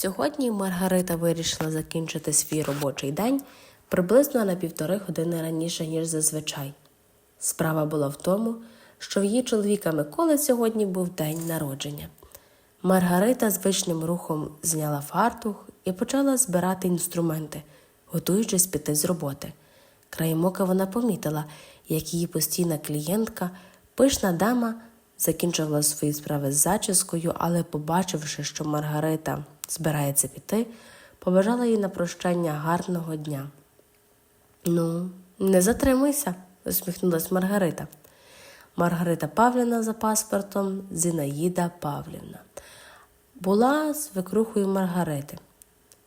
Сьогодні Маргарита вирішила закінчити свій робочий день приблизно на півтори години раніше, ніж зазвичай. Справа була в тому, що в її чоловіка Миколи сьогодні був день народження. Маргарита звичним рухом зняла фартух і почала збирати інструменти, готуючись піти з роботи. Краєм ока вона помітила, як її постійна клієнтка, пишна дама, закінчувала свої справи з зачіскою, але, побачивши, що Маргарита збирається піти, побажала їй на прощання гарного дня. Ну, не затримуйся, усміхнулась Маргарита. Маргарита Павлівна за паспортом Зінаїда Павлівна. Була свекрухою Маргарити.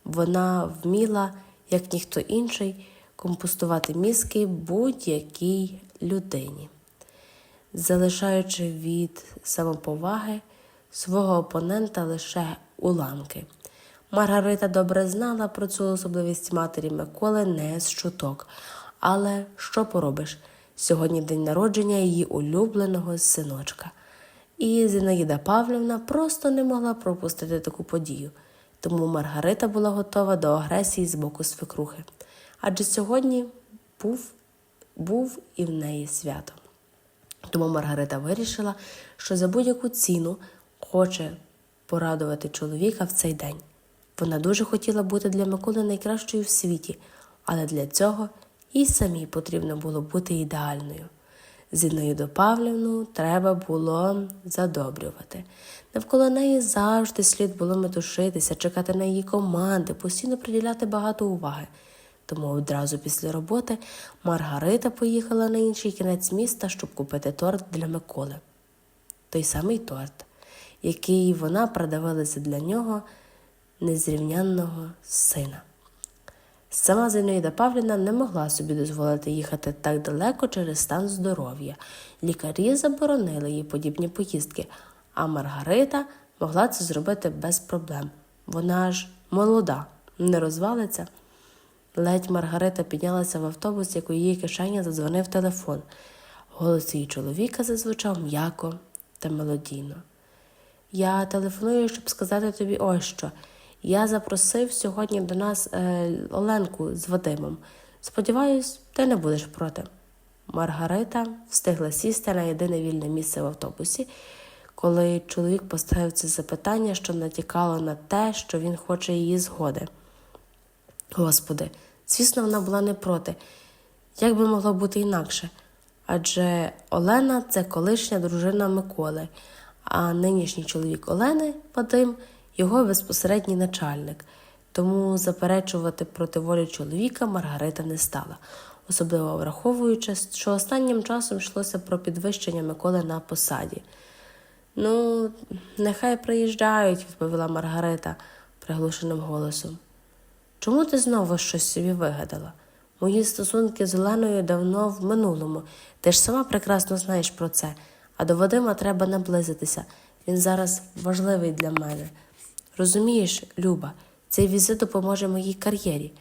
Вона вміла, як ніхто інший, компостувати мізки будь-якій людині, залишаючи від самоповаги свого опонента лише уламки. Маргарита добре знала про цю особливість матері Миколи не з чуток. Але що поробиш? Сьогодні день народження її улюбленого синочка. І Зінаїда Павлівна просто не могла пропустити таку подію, тому Маргарита була готова до агресії з боку свекрухи. Адже сьогодні був, був і в неї свято. Тому Маргарита вирішила, що за будь-яку ціну хоче порадувати чоловіка в цей день. Вона дуже хотіла бути для Миколи найкращою в світі, але для цього їй самій потрібно було бути ідеальною. Зінаїду Павлівну треба було задобрювати. Навколо неї завжди слід було метушитися, чекати на її команди, постійно приділяти багато уваги. Тому одразу після роботи Маргарита поїхала на інший кінець міста, щоб купити торт для Миколи. Той самий торт, який вона продавалася для нього незрівнянного сина. Сама Зінаїда Павлівна не могла собі дозволити їхати так далеко через стан здоров'я. Лікарі заборонили їй подібні поїздки, а Маргарита могла це зробити без проблем. Вона ж молода, не розвалиться. Ледь Маргарита піднялася в автобус, як у її кишені задзвонив телефон. Голос її чоловіка зазвучав м'яко та мелодійно. Я телефоную, щоб сказати тобі ось що. Я запросив сьогодні до нас е, Оленку з Вадимом. Сподіваюсь, ти не будеш проти. Маргарита встигла сісти на єдине вільне місце в автобусі, коли чоловік поставив це запитання, що натякало на те, що він хоче її згоди. Господи, звісно, вона була не проти. Як би могло бути інакше? Адже Олена це колишня дружина Миколи, а нинішній чоловік Олени, Вадим, його безпосередній начальник. Тому заперечувати проти волі чоловіка Маргарита не стала, особливо враховуючи, що останнім часом йшлося про підвищення Миколи на посаді. Ну, нехай приїжджають, відповіла Маргарита приглушеним голосом. Чому ти знову щось собі вигадала? Мої стосунки з Оленою давно в минулому. Ти ж сама прекрасно знаєш про це, а до Вадима треба наблизитися. Він зараз важливий для мене. Розумієш, Люба, цей візит допоможе моїй кар'єрі.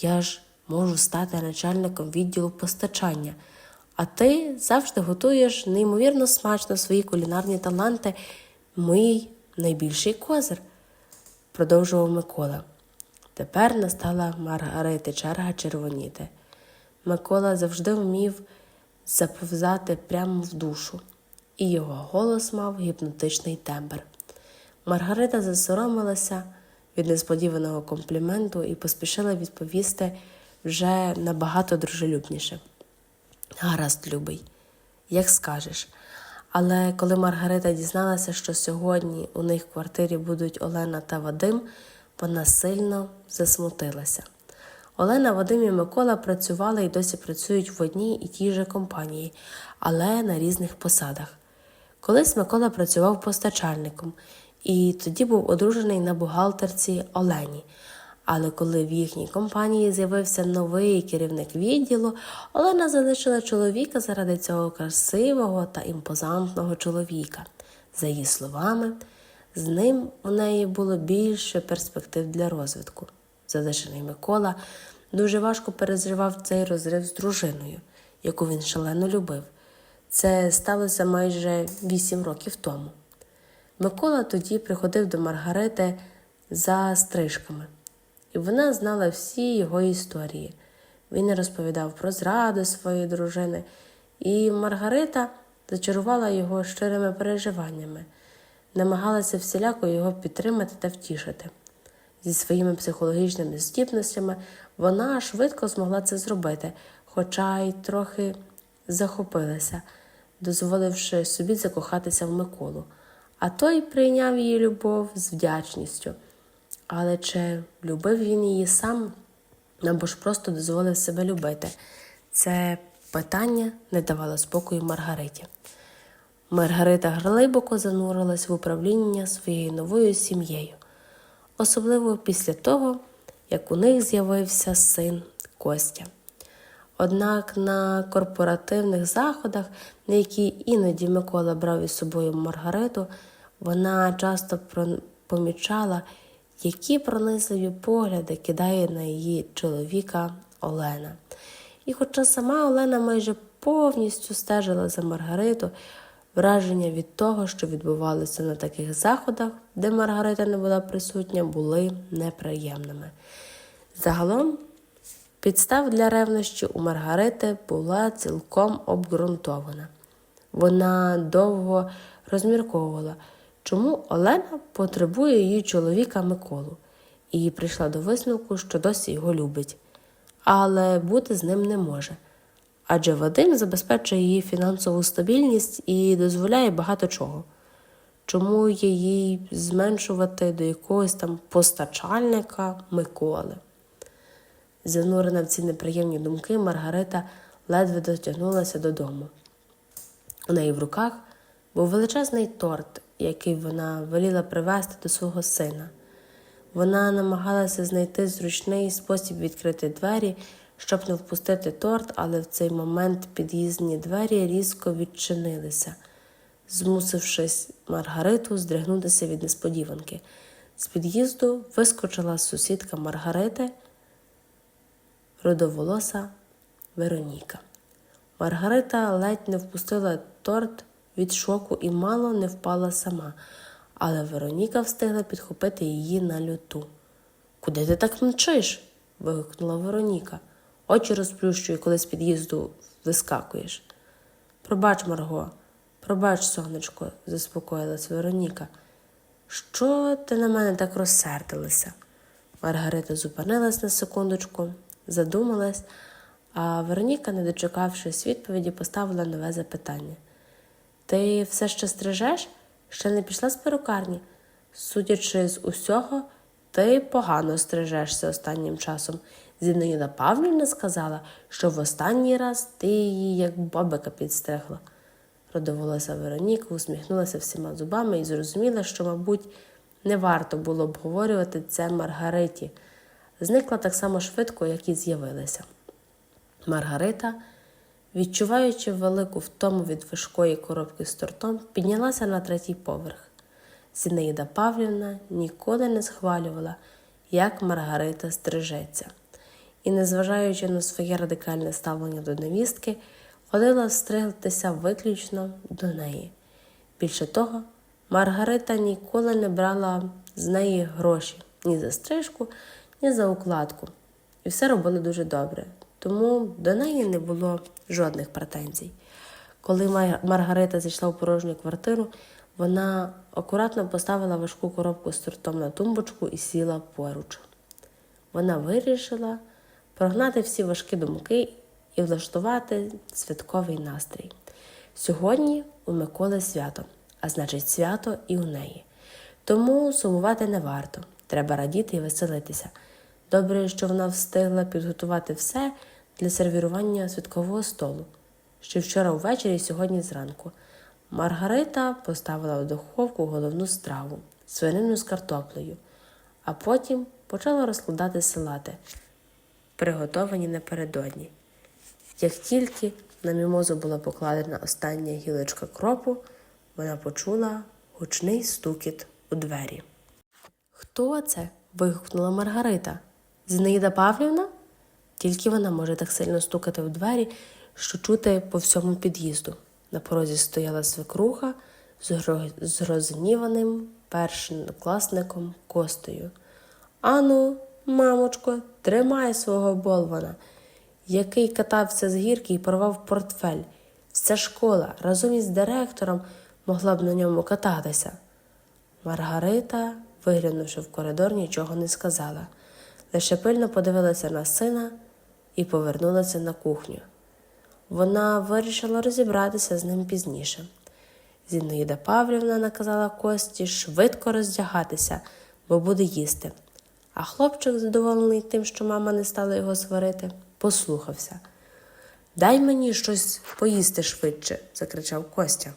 Я ж можу стати начальником відділу постачання, а ти завжди готуєш неймовірно смачно свої кулінарні таланти, мій найбільший козир, продовжував Микола. Тепер настала Маргарити черга червоніти. Микола завжди вмів заповзати прямо в душу, і його голос мав гіпнотичний тембр. Маргарита засоромилася від несподіваного компліменту і поспішила відповісти вже набагато дружелюбніше. Гаразд, любий, як скажеш. Але коли Маргарита дізналася, що сьогодні у них в квартирі будуть Олена та Вадим, вона сильно засмутилася. Олена, Вадим і Микола працювали і досі працюють в одній і тій же компанії, але на різних посадах. Колись Микола працював постачальником і тоді був одружений на бухгалтерці Олені. Але коли в їхній компанії з'явився новий керівник відділу, Олена залишила чоловіка заради цього красивого та імпозантного чоловіка. За її словами, з ним у неї було більше перспектив для розвитку. Залишений Микола дуже важко переживав цей розрив з дружиною, яку він шалено любив. Це сталося майже вісім років тому. Микола тоді приходив до Маргарити за стрижками, і вона знала всі його історії. Він розповідав про зраду своєї дружини, і Маргарита зачарувала його щирими переживаннями, намагалася всіляко його підтримати та втішити. Зі своїми психологічними здібностями вона швидко змогла це зробити, хоча й трохи захопилася, дозволивши собі закохатися в Миколу. А той прийняв її любов з вдячністю. Але чи любив він її сам, або ж просто дозволив себе любити? Це питання не давало спокою Маргариті. Маргарита глибоко занурилась в управління своєю новою сім'єю, особливо після того, як у них з'явився син Костя. Однак на корпоративних заходах, на які іноді Микола брав із собою Маргариту, вона часто помічала, які пронизливі погляди кидає на її чоловіка Олена. І хоча сама Олена майже повністю стежила за Маргариту, враження від того, що відбувалося на таких заходах, де Маргарита не була присутня, були неприємними. Загалом Підстав для ревнощі у Маргарити була цілком обґрунтована. Вона довго розмірковувала, чому Олена потребує її чоловіка Миколу, і прийшла до висновку, що досі його любить, але бути з ним не може. Адже Вадим забезпечує її фінансову стабільність і дозволяє багато чого. Чому її зменшувати до якогось там постачальника Миколи? Занурена в ці неприємні думки, Маргарита ледве дотягнулася додому. У неї в руках був величезний торт, який вона веліла привезти до свого сина. Вона намагалася знайти зручний спосіб відкрити двері, щоб не впустити торт, але в цей момент під'їзні двері різко відчинилися, змусившись Маргариту здригнутися від несподіванки. З під'їзду вискочила сусідка Маргарити рудоволоса Вероніка. Маргарита ледь не впустила торт від шоку і мало не впала сама, але Вероніка встигла підхопити її на люту. Куди ти так мчиш? вигукнула Вероніка. Очі розплющує, коли з під'їзду вискакуєш. Пробач, Марго, пробач, сонечко, заспокоїлась Вероніка. Що ти на мене так розсердилася? Маргарита зупинилась на секундочку, задумалась, а Вероніка, не дочекавшись відповіді, поставила нове запитання. Ти все ще стрижеш? Ще не пішла з перукарні? Судячи з усього, ти погано стрижешся останнім часом. Зінаїда Павлівна сказала, що в останній раз ти її як бабика підстригла. Родоволоса Вероніка усміхнулася всіма зубами і зрозуміла, що, мабуть, не варто було обговорювати це Маргариті. Зникла так само швидко, як і з'явилася. Маргарита, відчуваючи велику втому від важкої коробки з тортом, піднялася на третій поверх. Зінаїда Павлівна ніколи не схвалювала, як Маргарита стрижеться, і, незважаючи на своє радикальне ставлення до невістки, ходила стригтися виключно до неї. Більше того, Маргарита ніколи не брала з неї гроші ні за стрижку, ні за укладку. І все робили дуже добре, тому до неї не було жодних претензій. Коли Маргарита зайшла в порожню квартиру, вона акуратно поставила важку коробку з тортом на тумбочку і сіла поруч. Вона вирішила прогнати всі важкі думки і влаштувати святковий настрій. Сьогодні у Миколи свято, а значить, свято і у неї. Тому сумувати не варто, треба радіти і веселитися. Добре, що вона встигла підготувати все для сервірування святкового столу. Ще вчора ввечері і сьогодні зранку. Маргарита поставила в духовку головну страву свинину з картоплею, а потім почала розкладати салати, приготовані напередодні. Як тільки на мімозу була покладена остання гілочка кропу, вона почула гучний стукіт у двері. Хто це? вигукнула Маргарита. Зінаїда Павлівна? Тільки вона може так сильно стукати в двері, що чути по всьому під'їзду. На порозі стояла свекруха з розгніваним першокласником Костею. Ану, мамочко, тримай свого болвана, який катався з гірки і порвав портфель. Вся школа разом із директором могла б на ньому кататися. Маргарита, виглянувши в коридор, нічого не сказала, лише пильно подивилася на сина і повернулася на кухню. Вона вирішила розібратися з ним пізніше. Зінаїда Павлівна наказала Кості швидко роздягатися, бо буде їсти. А хлопчик, задоволений тим, що мама не стала його сварити, послухався. Дай мені щось поїсти швидше, закричав Костя.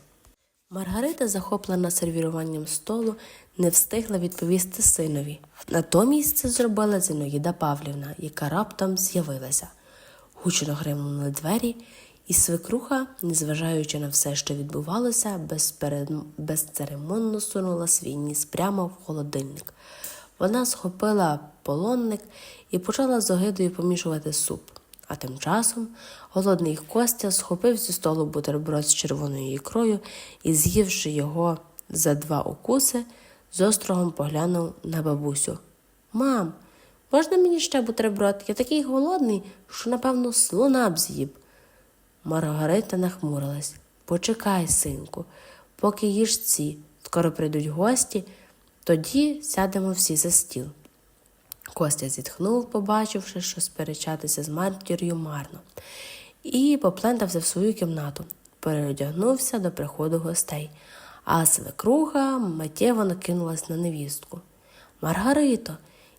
Маргарита, захоплена сервіруванням столу, не встигла відповісти синові. Натомість це зробила Зіноїда Павлівна, яка раптом з'явилася. Гучно гримнули двері, і свекруха, незважаючи на все, що відбувалося, безперед- безцеремонно сунула свій ніс прямо в холодильник. Вона схопила полонник і почала з огидою помішувати суп. А тим часом голодний Костя схопив зі столу бутерброд з червоною ікрою і, з'ївши його за два укуси, з острогом поглянув на бабусю. Мам, можна мені ще бутерброд? Я такий голодний, що, напевно, слона б з'їв. Маргарита нахмурилась. Почекай, синку, поки їж ці. Скоро прийдуть гості, тоді сядемо всі за стіл. Костя зітхнув, побачивши, що сперечатися з матір'ю марно, і поплентався в свою кімнату, переодягнувся до приходу гостей, а свекруха миттєво накинулась на невістку. Маргарито,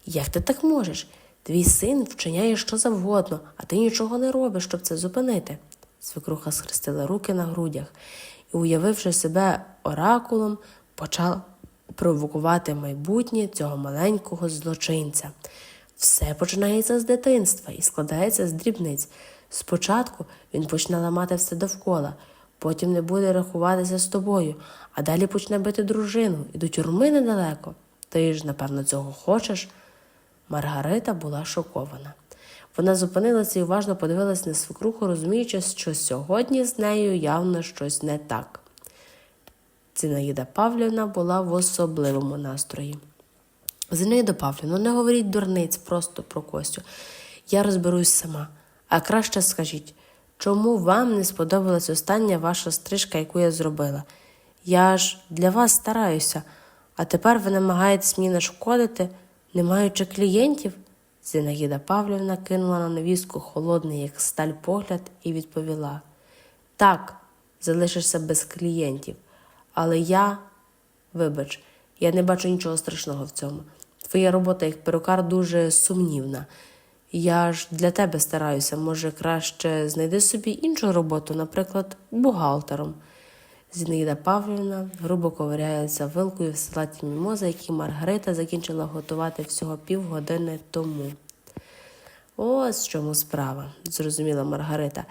як ти так можеш? Твій син вчиняє що завгодно, а ти нічого не робиш, щоб це зупинити. Свекруха схрестила руки на грудях і, уявивши себе оракулом, почала провокувати майбутнє цього маленького злочинця. Все починається з дитинства і складається з дрібниць. Спочатку він почне ламати все довкола, потім не буде рахуватися з тобою, а далі почне бити дружину і до тюрми недалеко. Ти ж, напевно, цього хочеш. Маргарита була шокована. Вона зупинилася і уважно подивилась на свекруху, розуміючи, що сьогодні з нею явно щось не так. Зінаїда Павлівна була в особливому настрої. Зінаїда Павлівна, не говоріть дурниць просто про Костю. Я розберусь сама. А краще скажіть, чому вам не сподобалась остання ваша стрижка, яку я зробила? Я ж для вас стараюся, а тепер ви намагаєтесь мені нашкодити, не маючи клієнтів? Зінаїда Павлівна кинула на невістку холодний, як сталь погляд, і відповіла: Так, залишишся без клієнтів, але я, вибач, я не бачу нічого страшного в цьому. Твоя робота як перукар дуже сумнівна. Я ж для тебе стараюся, може, краще знайди собі іншу роботу, наприклад, бухгалтером. Зінаїда Павлівна грубо ковиряється вилкою в салаті мімоза, який Маргарита закінчила готувати всього півгодини тому. Ось чому справа, зрозуміла Маргарита.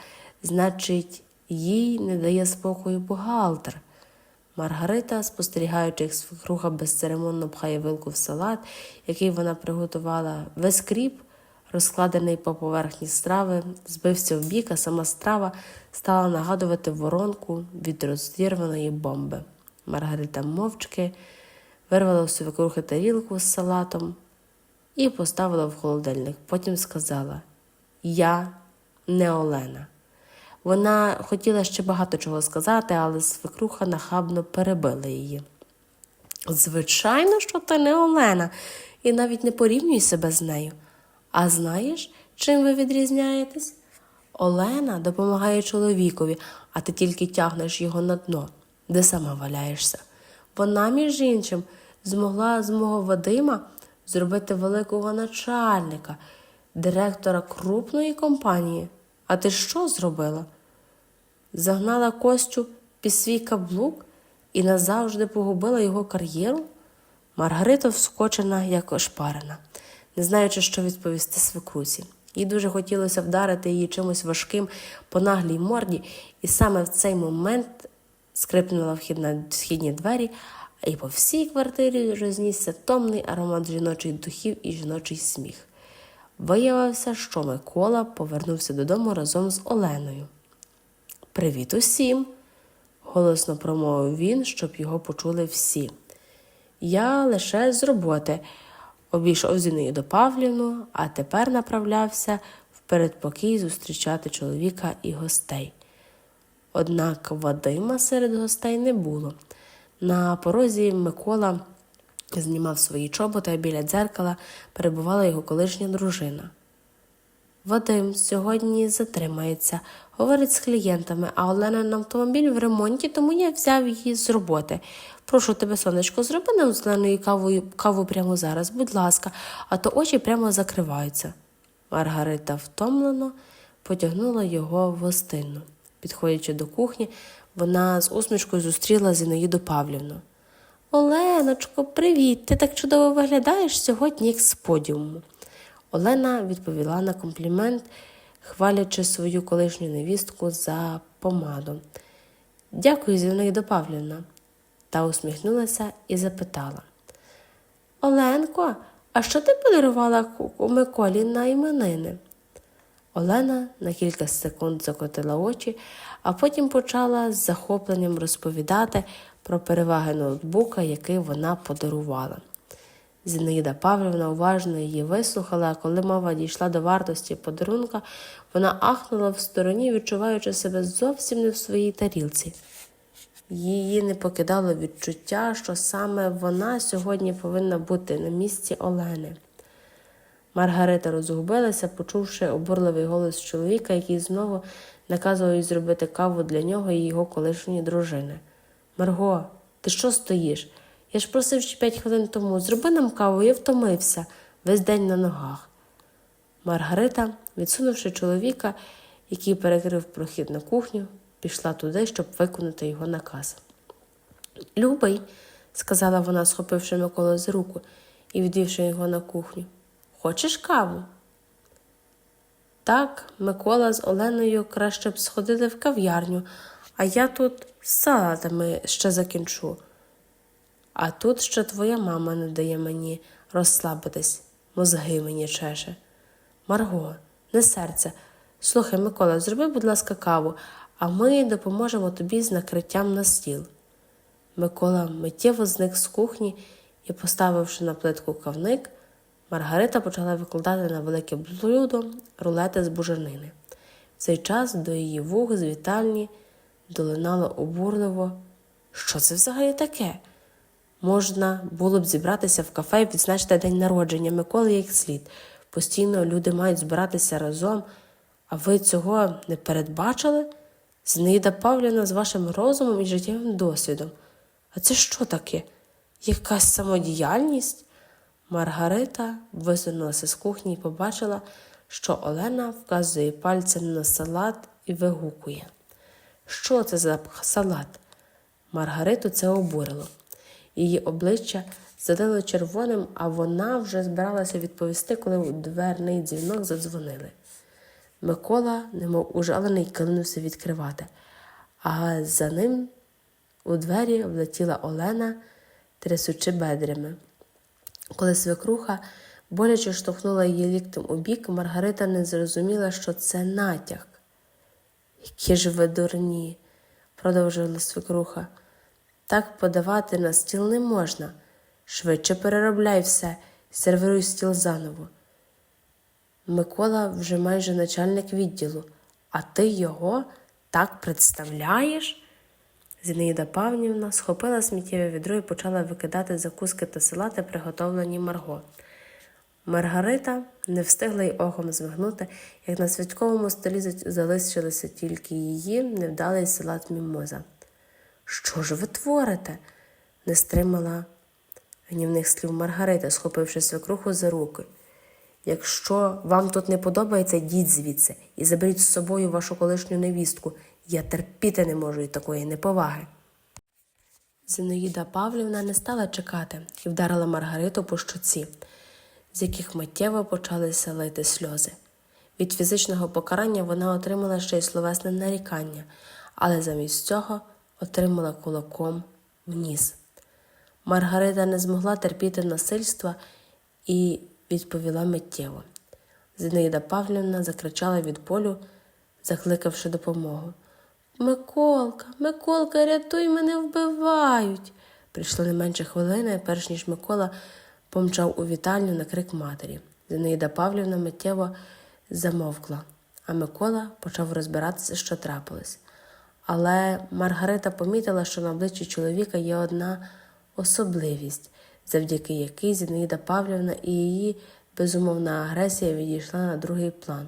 Значить, їй не дає спокою бухгалтер. Маргарита, спостерігаючи, як свекруха безцеремонно пхає вилку в салат, який вона приготувала, весь кріп, розкладений по поверхні страви, збився в бік, а сама страва стала нагадувати воронку від розірваної бомби. Маргарита мовчки вирвала у свекрухи тарілку з салатом і поставила в холодильник. Потім сказала: Я не Олена. Вона хотіла ще багато чого сказати, але свекруха нахабно перебила її. Звичайно, що ти не Олена, і навіть не порівнюй себе з нею. А знаєш, чим ви відрізняєтесь? Олена допомагає чоловікові, а ти тільки тягнеш його на дно, де сама валяєшся. Вона, між іншим, змогла з мого Вадима зробити великого начальника, директора крупної компанії. А ти що зробила? Загнала Костю під свій каблук і назавжди погубила його кар'єру? Маргарита вскочена, як ошпарена, не знаючи, що відповісти свекруці. Їй дуже хотілося вдарити її чимось важким по наглій морді, і саме в цей момент скрипнула вхідна східні двері, а по всій квартирі рознісся томний аромат жіночих духів і жіночий сміх. Виявився, що Микола повернувся додому разом з Оленою. Привіт усім! голосно промовив він, щоб його почули всі. Я лише з роботи обійшов Зінаїду Павлівну, а тепер направлявся в передпокій зустрічати чоловіка і гостей. Однак Вадима серед гостей не було. На порозі Микола знімав свої чоботи, а біля дзеркала перебувала його колишня дружина. Вадим сьогодні затримається, говорить з клієнтами, а Олена на автомобіль в ремонті, тому я взяв її з роботи. Прошу тебе, сонечко, зроби нам з Оленою каву, прямо зараз, будь ласка, а то очі прямо закриваються. Маргарита втомлено потягнула його в гостину. Підходячи до кухні, вона з усмішкою зустріла Зінаїду Павлівну. Оленочко, привіт! Ти так чудово виглядаєш сьогодні, як з подіуму. Олена відповіла на комплімент, хвалячи свою колишню невістку за помаду. Дякую, Зінаїда Павлівна. Та усміхнулася і запитала. Оленко, а що ти подарувала Миколі на іменини? Олена на кілька секунд закотила очі, а потім почала з захопленням розповідати про переваги ноутбука, який вона подарувала. Зінаїда Павлівна уважно її вислухала, а коли мова дійшла до вартості подарунка, вона ахнула в стороні, відчуваючи себе зовсім не в своїй тарілці. Її не покидало відчуття, що саме вона сьогодні повинна бути на місці Олени. Маргарита розгубилася, почувши обурливий голос чоловіка, який знову наказував зробити каву для нього і його колишньої дружини. Марго, ти що стоїш? Я ж просив ще п'ять хвилин тому. Зроби нам каву, я втомився, весь день на ногах. Маргарита, відсунувши чоловіка, який перекрив прохід на кухню, пішла туди, щоб виконати його наказ. Любий, сказала вона, схопивши Миколу за руку і відвівши його на кухню. Хочеш каву? Так, Микола з Оленою краще б сходили в кав'ярню, а я тут з салатами ще закінчу. А тут ще твоя мама не дає мені розслабитись, мозги мені чеше. Марго, не серце. Слухай, Микола, зроби, будь ласка, каву, а ми допоможемо тобі з накриттям на стіл. Микола миттєво зник з кухні і, поставивши на плитку кавник, Маргарита почала викладати на велике блюдо рулети з буженини. В цей час до її вух з вітальні долинало обурливо. Що це взагалі таке? Можна було б зібратися в кафе і відзначити день народження Миколи як слід. Постійно люди мають збиратися разом, а ви цього не передбачили? Зінаїда Павлівна з вашим розумом і життєвим досвідом. А це що таке? Якась самодіяльність? Маргарита висунулася з кухні і побачила, що Олена вказує пальцем на салат і вигукує. Що це за салат? Маргариту це обурило. Її обличчя залило червоним, а вона вже збиралася відповісти, коли у дверний дзвінок задзвонили. Микола, немов ужалений, кинувся відкривати, а за ним у двері влетіла Олена, трясучи бедрями. Коли свекруха боляче штовхнула її ліктем у бік, Маргарита не зрозуміла, що це натяк. Які ж ви дурні, продовжувала свекруха. Так подавати на стіл не можна. Швидше переробляй все сервируй стіл заново. Микола вже майже начальник відділу, а ти його так представляєш? Зінаїда Павнівна схопила сміттєве відро і почала викидати закуски та салати, приготовлені Марго. Маргарита не встигла й оком змигнути, як на святковому столі залишилося тільки її невдалий салат мімоза. Що ж ви творите? не стримала гнівних слів Маргарита, схопивши свекруху за руки. Якщо вам тут не подобається, йдіть звідси і заберіть з собою вашу колишню невістку. Я терпіти не можу і такої неповаги. Зинаїда Павлівна не стала чекати і вдарила Маргариту по щоці, з яких миттєво почалися лити сльози. Від фізичного покарання вона отримала ще й словесне нарікання, але замість цього отримала кулаком в ніс. Маргарита не змогла терпіти насильства і відповіла миттєво. Зинаїда Павлівна закричала від болю, закликавши допомогу. Миколка, Миколка, рятуй мене вбивають. Прийшло не менше хвилини, перш ніж Микола помчав у вітальню на крик матері. Зинаїда Павлівна миттєво замовкла, а Микола почав розбиратися, що трапилось. Але Маргарита помітила, що на обличчі чоловіка є одна особливість, завдяки якій Зінаїда Павлівна і її безумовна агресія відійшла на другий план.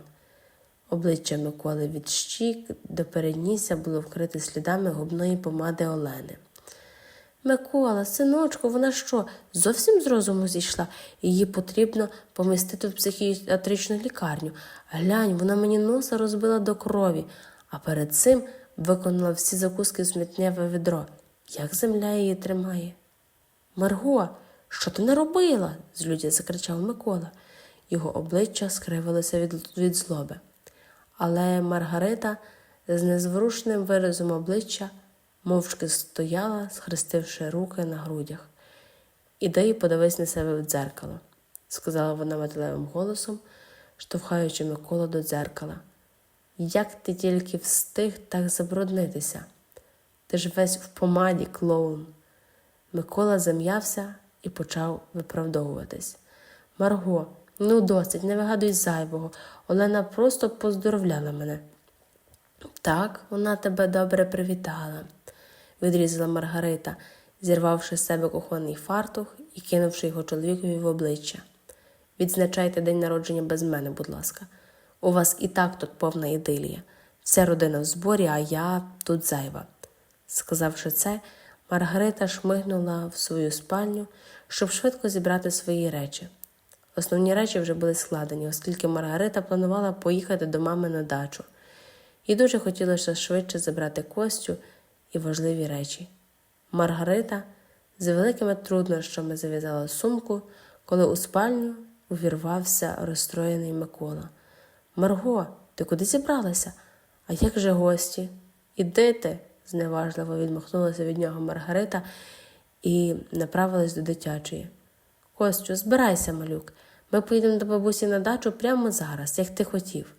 Обличчя Миколи від щік до переднісся було вкрите слідами губної помади Олени. Микола, синочку, вона що, зовсім з розуму зійшла? Її потрібно помістити в психіатричну лікарню. Глянь, вона мені носа розбила до крові, а перед цим виконала всі закуски в смітневе відро. Як земля її тримає? Марго, що ти не робила? злюдя закричав Микола. Його обличчя скривилося від, від злоби. Але Маргарита з незворушним виразом обличчя мовчки стояла, схрестивши руки на грудях. Іди і подивись на себе в дзеркало, сказала вона металевим голосом, штовхаючи Миколу до дзеркала. Як ти тільки встиг так забруднитися? Ти ж весь в помаді, клоун. Микола зам'явся і почав виправдовуватись. Марго, ну досить, не вигадуй зайвого. Олена просто поздоровляла мене. Так, вона тебе добре привітала, відрізала Маргарита, зірвавши з себе кухонний фартух і кинувши його чоловікові в обличчя. Відзначайте день народження без мене, будь ласка. У вас і так тут повна ідилія. Вся родина в зборі, а я тут зайва. Сказавши це, Маргарита шмигнула в свою спальню, щоб швидко зібрати свої речі. Основні речі вже були складені, оскільки Маргарита планувала поїхати до мами на дачу. Їй дуже хотілося швидше забрати Костю і важливі речі. Маргарита з великими труднощами зав'язала сумку, коли у спальню увірвався розстроєний Микола. Марго, ти куди зібралася? А як же гості? Іди ти, зневажливо відмахнулася від нього Маргарита і направилась до дитячої. Костю, збирайся, малюк. Ми поїдемо до бабусі на дачу прямо зараз, як ти хотів.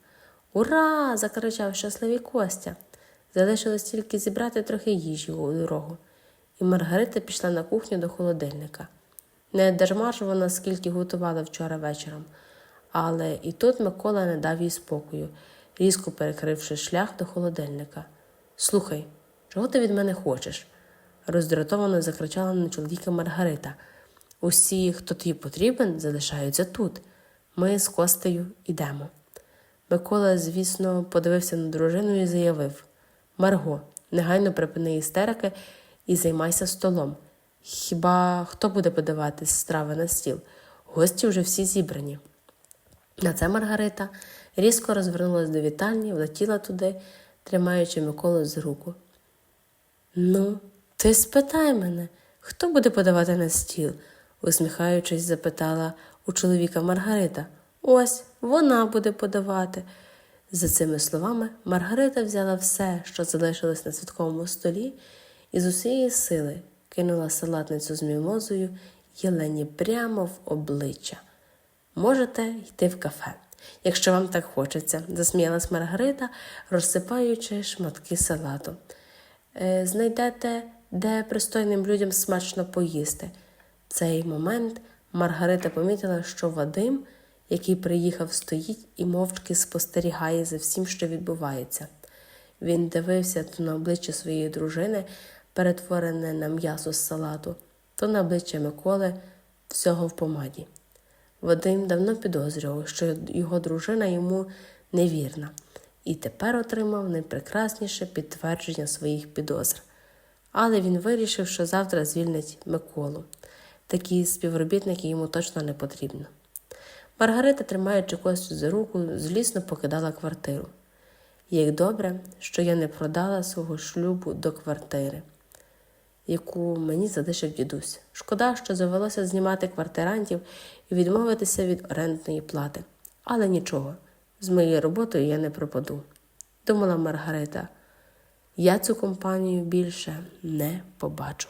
Ура! закричав щасливий Костя. Залишилось тільки зібрати трохи їжі у дорогу. І Маргарита пішла на кухню до холодильника. Не дарма ж вона скільки готувала вчора вечором, але і тут Микола не дав їй спокою, різко перекривши шлях до холодильника. Слухай, чого ти від мене хочеш? роздратовано закричала на чоловіка Маргарита. Усі, хто тобі потрібен, залишаються тут. Ми з Костею йдемо. Микола, звісно, подивився на дружину і заявив Марго, негайно припини істерики і займайся столом. Хіба хто буде подавати страви на стіл? Гості вже всі зібрані. На це Маргарита різко розвернулась до вітальні, влетіла туди, тримаючи Миколу з руку. Ну, ти спитай мене, хто буде подавати на стіл? усміхаючись, запитала у чоловіка Маргарита. Ось вона буде подавати. За цими словами Маргарита взяла все, що залишилось на святковому столі, і з усієї сили кинула салатницю з мімозою Єлені прямо в обличчя. Можете йти в кафе, якщо вам так хочеться, засміялась Маргарита, розсипаючи шматки салату. «Е, Знайдете, де пристойним людям смачно поїсти. В цей момент Маргарита помітила, що Вадим, який приїхав, стоїть і мовчки спостерігає за всім, що відбувається. Він дивився то на обличчя своєї дружини, перетворене на м'ясо з салату, то на обличчя Миколи, всього в помаді. Вадим давно підозрював, що його дружина йому невірна, і тепер отримав найпрекрасніше підтвердження своїх підозр. Але він вирішив, що завтра звільнить Миколу. Такі співробітники йому точно не потрібно. Маргарита, тримаючи Костю за руку, злісно покидала квартиру. Як добре, що я не продала свого шлюбу до квартири, яку мені залишив дідусь. Шкода, що завелося знімати квартирантів і відмовитися від орендної плати. Але нічого, з моєю роботою я не пропаду. Думала Маргарита, я цю компанію більше не побачу.